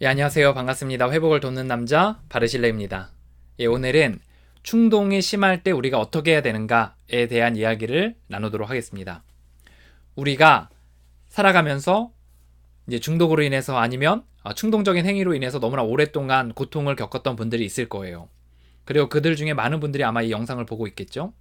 예, 안녕하세요. 반갑습니다. 회복을 돕는 남자 바르실레입니다. 예, 오늘은 충동이 심할 때 우리가 어떻게 해야 되는가에 대한 이야기를 나누도록 하겠습니다. 우리가 살아가면서 이제 중독으로 인해서 아니면 어, 충동적인 행위로 인해서 너무나 오랫동안 고통을 겪었던 분들이 있을 거예요. 그리고 그들 중에 많은 분들이 아마 이 영상을 보고 있겠죠.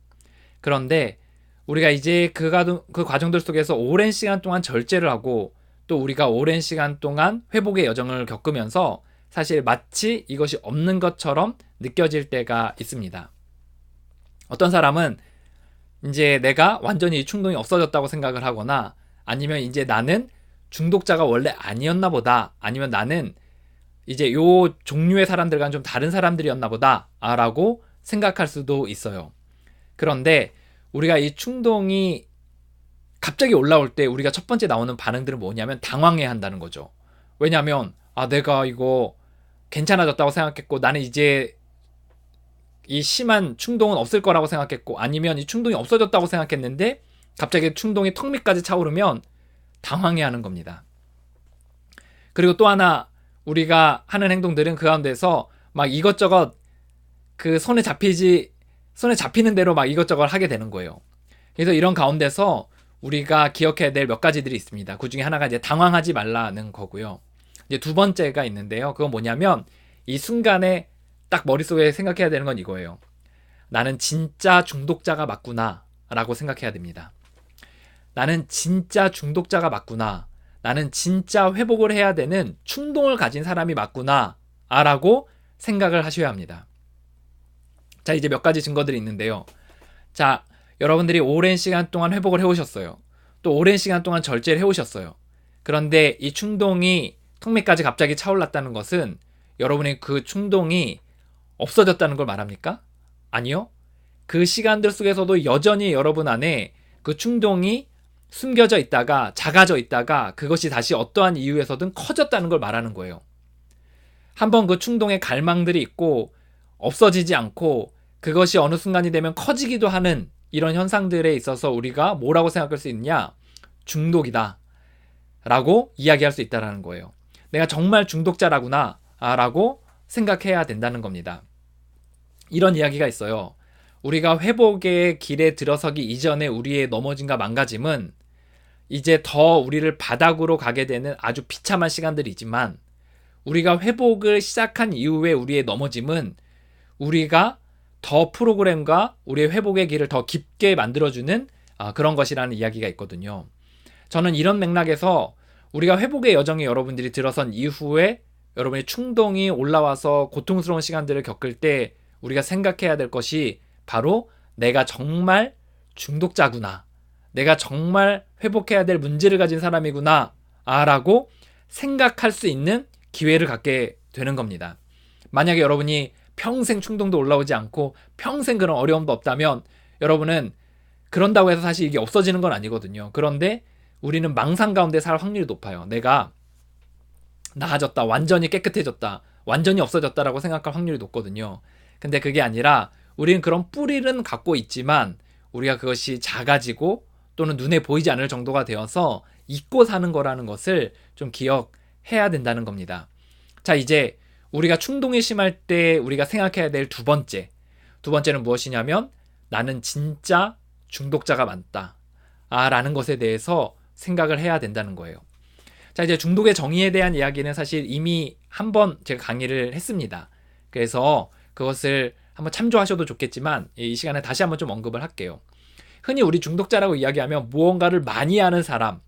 그런데 우리가 이제 그, 가, 그 과정들 속에서 오랜 시간 동안 절제를 하고 또 우리가 오랜 시간 동안 회복의 여정을 겪으면서 사실 마치 이것이 없는 것처럼 느껴질 때가 있습니다. 어떤 사람은 이제 내가 완전히 충동이 없어졌다고 생각을 하거나 아니면 이제 나는 중독자가 원래 아니었나 보다 아니면 나는 이제 요 종류의 사람들과는 좀 다른 사람들이었나 보다 라고 생각할 수도 있어요. 그런데 우리가 이 충동이 갑자기 올라올 때 우리가 첫 번째 나오는 반응들은 뭐냐면 당황해야 한다는 거죠. 왜냐하면 아 내가 이거 괜찮아졌다고 생각했고 나는 이제 이 심한 충동은 없을 거라고 생각했고 아니면 이 충동이 없어졌다고 생각했는데 갑자기 충동이 턱 밑까지 차오르면 당황해 하는 겁니다. 그리고 또 하나 우리가 하는 행동들은 그 가운데서 막 이것저것 그 손에 잡히지 손에 잡히는 대로 막 이것저것 하게 되는 거예요. 그래서 이런 가운데서 우리가 기억해야 될 몇 가지들이 있습니다. 그 중에 하나가 이제 당황하지 말라는 거고요. 이제 두 번째가 있는데요. 그건 뭐냐면 이 순간에 딱 머릿속에 생각해야 되는 건 이거예요. 나는 진짜 중독자가 맞구나 라고 생각해야 됩니다. 나는 진짜 중독자가 맞구나. 나는 진짜 회복을 해야 되는 충동을 가진 사람이 맞구나. 라고 생각을 하셔야 합니다. 자, 이제 몇 가지 증거들이 있는데요. 자, 여러분들이 오랜 시간 동안 회복을 해오셨어요. 또 오랜 시간 동안 절제를 해오셨어요. 그런데 이 충동이 턱밑까지 갑자기 차올랐다는 것은 여러분의 그 충동이 없어졌다는 걸 말합니까? 아니요. 그 시간들 속에서도 여전히 여러분 안에 그 충동이 숨겨져 있다가 작아져 있다가 그것이 다시 어떠한 이유에서든 커졌다는 걸 말하는 거예요. 한번 그 충동의 갈망들이 있고 없어지지 않고 그것이 어느 순간이 되면 커지기도 하는 이런 현상들에 있어서 우리가 뭐라고 생각할 수 있냐? 중독이다. 라고 이야기할 수 있다라는 거예요. 내가 정말 중독자라구나. 라고 생각해야 된다는 겁니다. 이런 이야기가 있어요. 우리가 회복의 길에 들어서기 이전에 우리의 넘어짐과 망가짐은 이제 더 우리를 바닥으로 가게 되는 아주 비참한 시간들이지만 우리가 회복을 시작한 이후에 우리의 넘어짐은 우리가 더 프로그램과 우리의 회복의 길을 더 깊게 만들어주는 아, 그런 것이라는 이야기가 있거든요. 저는 이런 맥락에서 우리가 회복의 여정에 여러분들이 들어선 이후에 여러분의 충동이 올라와서 고통스러운 시간들을 겪을 때 우리가 생각해야 될 것이 바로 내가 정말 중독자구나. 내가 정말 회복해야 될 문제를 가진 사람이구나. 아, 라고 생각할 수 있는 기회를 갖게 되는 겁니다. 만약에 여러분이 평생 충동도 올라오지 않고 평생 그런 어려움도 없다면 여러분은 그런다고 해서 사실 이게 없어지는 건 아니거든요. 그런데 우리는 망상 가운데 살 확률이 높아요. 내가 나아졌다, 완전히 깨끗해졌다, 완전히 없어졌다라고 생각할 확률이 높거든요. 근데 그게 아니라 우리는 그런 뿌리는 갖고 있지만 우리가 그것이 작아지고 또는 눈에 보이지 않을 정도가 되어서 잊고 사는 거라는 것을 좀 기억해야 된다는 겁니다. 자, 이제 우리가 충동이 심할 때 우리가 생각해야 될 두 번째. 두 번째는 무엇이냐면 나는 진짜 중독자가 많다. 아, 라는 것에 대해서 생각을 해야 된다는 거예요. 자, 이제 중독의 정의에 대한 이야기는 사실 이미 한 번 제가 강의를 했습니다. 그래서 그것을 한번 참조하셔도 좋겠지만 이 시간에 다시 한번 좀 언급을 할게요. 흔히 우리 중독자라고 이야기하면 무언가를 많이 하는 사람,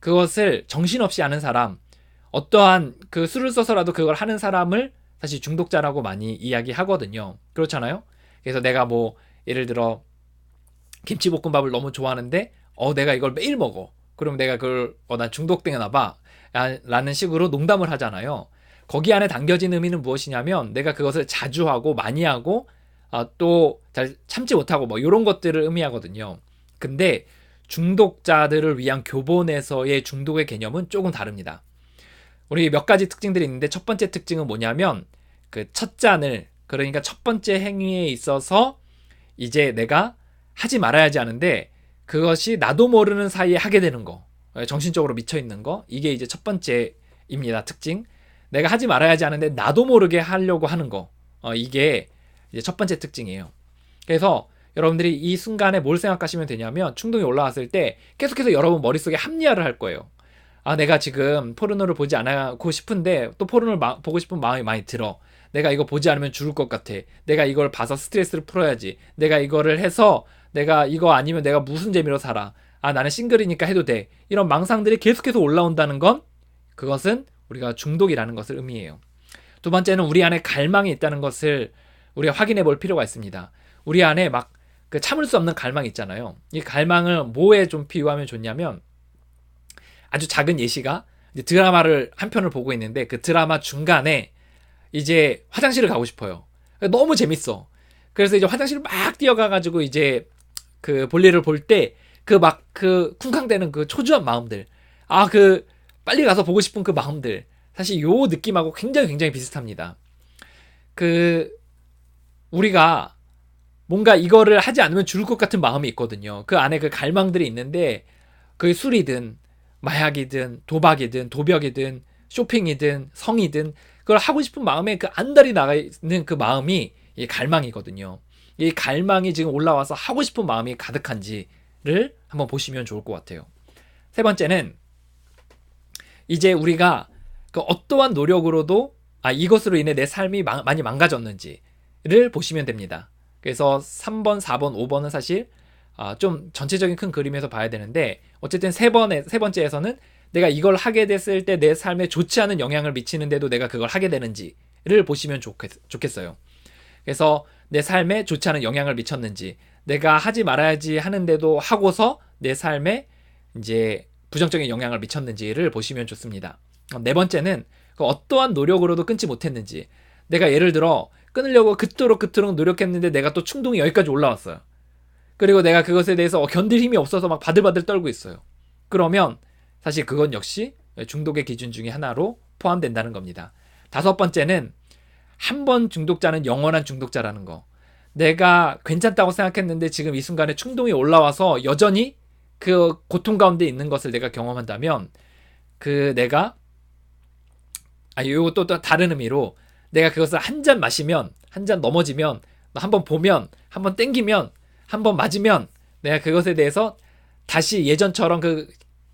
그것을 정신없이 하는 사람, 어떠한 그 술을 써서라도 그걸 하는 사람을 사실 중독자라고 많이 이야기하거든요. 그렇잖아요? 그래서 내가 뭐 예를 들어 김치볶음밥을 너무 좋아하는데 어 내가 이걸 매일 먹어. 그럼 내가 그걸 어난 중독되나 봐. 라는 식으로 농담을 하잖아요. 거기 안에 담겨진 의미는 무엇이냐면 내가 그것을 자주 하고 많이 하고 아, 또잘 참지 못하고 뭐 이런 것들을 의미하거든요. 근데 중독자들을 위한 교본에서의 중독의 개념은 조금 다릅니다. 우리 몇 가지 특징들이 있는데 첫 번째 특징은 뭐냐면 그 첫 잔을 그러니까 첫 번째 행위에 있어서 이제 내가 하지 말아야지 하는데 그것이 나도 모르는 사이에 하게 되는 거 정신적으로 미쳐 있는 거 이게 이제 첫 번째입니다 특징 내가 하지 말아야지 하는데 나도 모르게 하려고 하는 거. 어, 이게 이제 첫 번째 특징이에요. 그래서 여러분들이 이 순간에 뭘 생각하시면 되냐면 충동이 올라왔을 때 계속해서 여러분 머릿속에 합리화를 할 거예요. 아, 내가 지금 포르노를 보지 않고 싶은데 또 포르노를 마, 보고 싶은 마음이 많이 들어. 내가 이거 보지 않으면 죽을 것 같아. 내가 이걸 봐서 스트레스를 풀어야지. 내가 이거를 해서 내가 이거 아니면 내가 무슨 재미로 살아. 아, 나는 싱글이니까 해도 돼. 이런 망상들이 계속해서 올라온다는 건 그것은 우리가 중독이라는 것을 의미해요. 두 번째는 우리 안에 갈망이 있다는 것을 우리가 확인해 볼 필요가 있습니다. 우리 안에 막 그 참을 수 없는 갈망이 있잖아요. 이 갈망을 뭐에 좀 비유하면 좋냐면 아주 작은 예시가 드라마를 한 편을 보고 있는데 그 드라마 중간에 이제 화장실을 가고 싶어요. 너무 재밌어. 그래서 이제 화장실 막 뛰어가가지고 이제 그 볼일을 볼 때 그막그 쿵쾅대는 그 초조한 마음들. 아, 그 빨리 가서 보고 싶은 그 마음들. 사실 요 느낌하고 굉장히 굉장히 비슷합니다. 그 우리가 뭔가 이거를 하지 않으면 죽을 것 같은 마음이 있거든요. 그 안에 그 갈망들이 있는데 그 술이든 마약이든 도박이든 도벽이든 쇼핑이든 성이든 그걸 하고 싶은 마음에 그 안달이 나가 있는 그 마음이 이 갈망이거든요. 이 갈망이 지금 올라와서 하고 싶은 마음이 가득한지를 한번 보시면 좋을 것 같아요. 세 번째는 이제 우리가 그 어떠한 노력으로도 아 이것으로 인해 내 삶이 망, 많이 망가졌는지를 보시면 됩니다. 그래서 3번, 4번, 5번은 사실 아, 좀 전체적인 큰 그림에서 봐야 되는데 어쨌든 세 번에 세 번째에서는 내가 이걸 하게 됐을 때 내 삶에 좋지 않은 영향을 미치는데도 내가 그걸 하게 되는지를 보시면 좋겠, 좋겠 어요. 그래서 내 삶에 좋지 않은 영향을 미쳤는지, 내가 하지 말아야지 하는데도 하고서 내 삶에 이제 부정적인 영향을 미쳤는지를 보시면 좋습니다. 네 번째는 그 어떠한 노력으로도 끊지 못했는지, 내가 예를 들어 끊으려고 그토록 그토록 노력했는데 내가 또 충동이 여기까지 올라왔어요. 그리고 내가 그것에 대해서 견딜 힘이 없어서 막 바들바들 떨고 있어요. 그러면 사실 그건 역시 중독의 기준 중의 하나로 포함된다는 겁니다. 다섯 번째는 한 번 중독자는 영원한 중독자라는 거. 내가 괜찮다고 생각했는데 지금 이 순간에 충동이 올라와서 여전히 그 고통 가운데 있는 것을 내가 경험한다면 그 내가 아 또, 또 다른 의미로 내가 그것을 한 잔 마시면 한 잔 넘어지면 한 번 보면 한 번 땡기면 한번 맞으면 내가 그것에 대해서 다시 예전처럼 그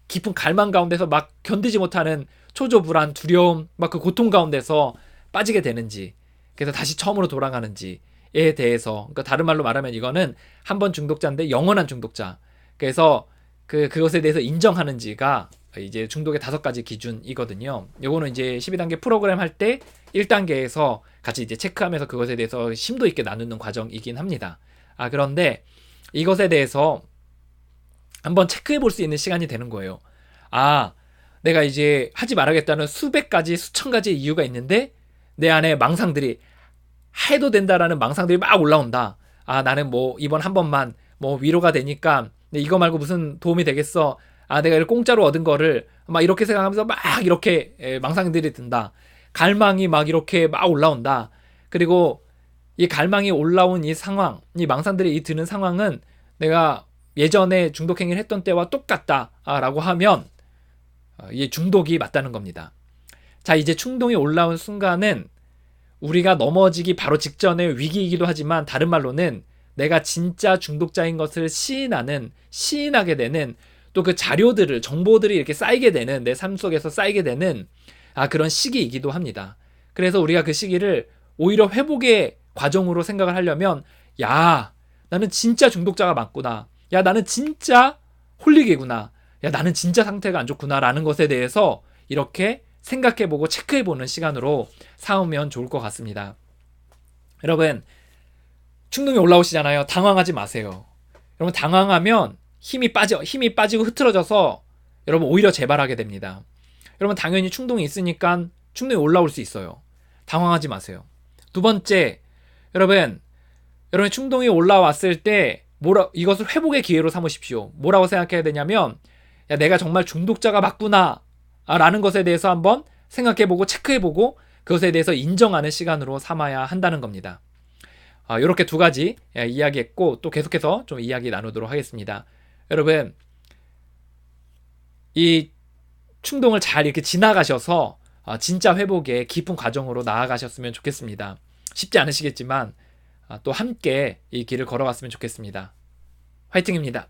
깊은 갈망 가운데서 막 견디지 못하는 초조 불안, 두려움, 막 그 고통 가운데서 빠지게 되는지, 그래서 다시 처음으로 돌아가는지에 대해서, 그러니까 다른 말로 말하면 이거는 한 번 중독자인데 영원한 중독자. 그래서 그 그것에 대해서 인정하는지가 이제 중독의 다섯 가지 기준이거든요. 요거는 이제 12단계 프로그램 할 때 1단계에서 같이 이제 체크하면서 그것에 대해서 심도 있게 나누는 과정이긴 합니다. 아, 그런데 이것에 대해서 한번 체크해 볼 수 있는 시간이 되는 거예요. 아, 내가 이제 하지 말아야겠다는 수백 가지, 수천 가지 이유가 있는데 내 안에 망상들이 해도 된다라는 망상들이 막 올라온다. 아, 나는 뭐 이번 한 번만 뭐 위로가 되니까 이거 말고 무슨 도움이 되겠어. 아, 내가 공짜로 얻은 거를 막 이렇게 생각하면서 막 이렇게 망상들이 든다. 갈망이 막 이렇게 막 올라온다. 그리고 이 갈망이 올라온 이 상황, 이 망상들이 이 드는 상황은 내가 예전에 중독 행위를 했던 때와 똑같다라고 하면 어, 이게 중독이 맞다는 겁니다. 자, 이제 충동이 올라온 순간은 우리가 넘어지기 바로 직전의 위기이기도 하지만 다른 말로는 내가 진짜 중독자인 것을 시인하는 시인하게 되는 또 그 자료들을 정보들이 이렇게 쌓이게 되는 내 삶 속에서 쌓이게 되는 아 그런 시기이기도 합니다. 그래서 우리가 그 시기를 오히려 회복의 과정으로 생각을 하려면 야 나는 진짜 중독자가 맞구나 야, 나는 진짜 홀리게구나. 야, 나는 진짜 상태가 안 좋구나라는 것에 대해서 이렇게 생각해보고 체크해보는 시간으로 삼으면 좋을 것 같습니다. 여러분, 충동이 올라오시잖아요. 당황하지 마세요. 여러분, 당황하면 힘이 빠져, 힘이 빠지고 흐트러져서 여러분 오히려 재발하게 됩니다. 여러분, 당연히 충동이 있으니까 충동이 올라올 수 있어요. 당황하지 마세요. 두 번째, 여러분, 여러분 충동이 올라왔을 때 뭐라 이것을 회복의 기회로 삼으십시오. 뭐라고 생각해야 되냐면 야 내가 정말 중독자가 맞구나 라는 것에 대해서 한번 생각해보고 체크해보고 그것에 대해서 인정하는 시간으로 삼아야 한다는 겁니다. 아, 이렇게 두 가지 예, 이야기했고 또 계속해서 좀 이야기 나누도록 하겠습니다. 여러분 이 충동을 잘 이렇게 지나가셔서 어, 진짜 회복의 깊은 과정으로 나아가셨으면 좋겠습니다. 쉽지 않으시겠지만 아, 또 함께 이 길을 걸어갔으면 좋겠습니다. 화이팅입니다.